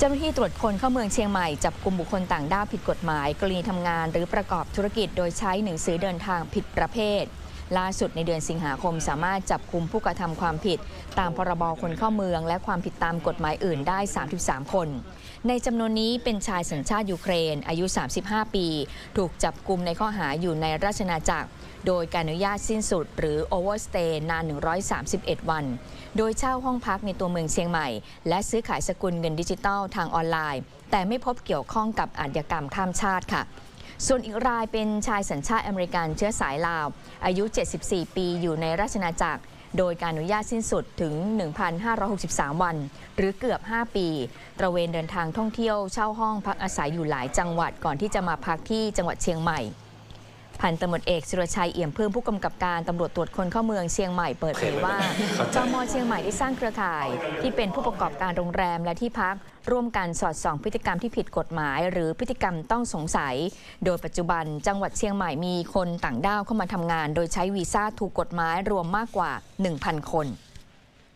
เจ้าหน้าที่ตรวจคนเข้าเมืองเชียงใหม่ จับกลุ่มบุคคลต่างด้าวผิดกฎหมาย กรณีทำงานหรือประกอบธุรกิจโดยใช้หนังสือเดินทางผิดประเภท ล่าสุดในเดือนสิงหาคมสามารถจับกลุ่มผู้กระทำความผิด ตามพรบคนเข้าเมือง และความผิดตามกฎหมายอื่นได้ 33 คน ในจำนวนนี้เป็นชายสัญชาติยูเครน อายุ 35 ปี ถูกจับกลุ่มในข้อหาอยู่ในราชนาจักร โดยการอนุญาตสิ้นสุด หรือ overstay นาน 131 วัน โดยเช่าห้องพักในตัวเมืองเชียงใหม่ และซื้อขายสกุลเงินดิจิตัลทางออนไลน์ แต่ไม่พบเกี่ยวข้องกับอาชญากรรมข้ามชาติค่ะส่วนอีกรายเป็นชายสัญชาติอเมริกันเชื้อสายลาว อายุ 74 ปีอยู่ในราชนาจักร โดยการอนุญาตสิ้นสุดถึง 1,563 วัน หรือเกือบ 5 ปี ตระเวนเดินทางท่องเที่ยวเช่าห้องพักอาศัยอยู่หลายจังหวัดก่อนที่จะมาพักที่จังหวัดเชียงใหม่ พันตำรวจเอกสุรชัยเอี่ยมเพิ่มผู้กำกับการตำรวจตรวจคนเข้าเมืองเชียงใหม่เปิดเผยว่าจมเชียงใหม่ได้สร้างเครือข่าย ที่เป็นผู้ประกอบการโรงแรมและที่พัก ร่วมกันสอดส่องพฤติกรรมที่ผิดกฎหมาย หรือพฤติกรรมต้องสงสัย โดยปัจจุบันจังหวัดเชียงใหม่มีคนต่างด้าวเข้ามาทำงาน โดยใช้วีซ่าถูกกฎหมายรวมมากกว่า 1,000 คน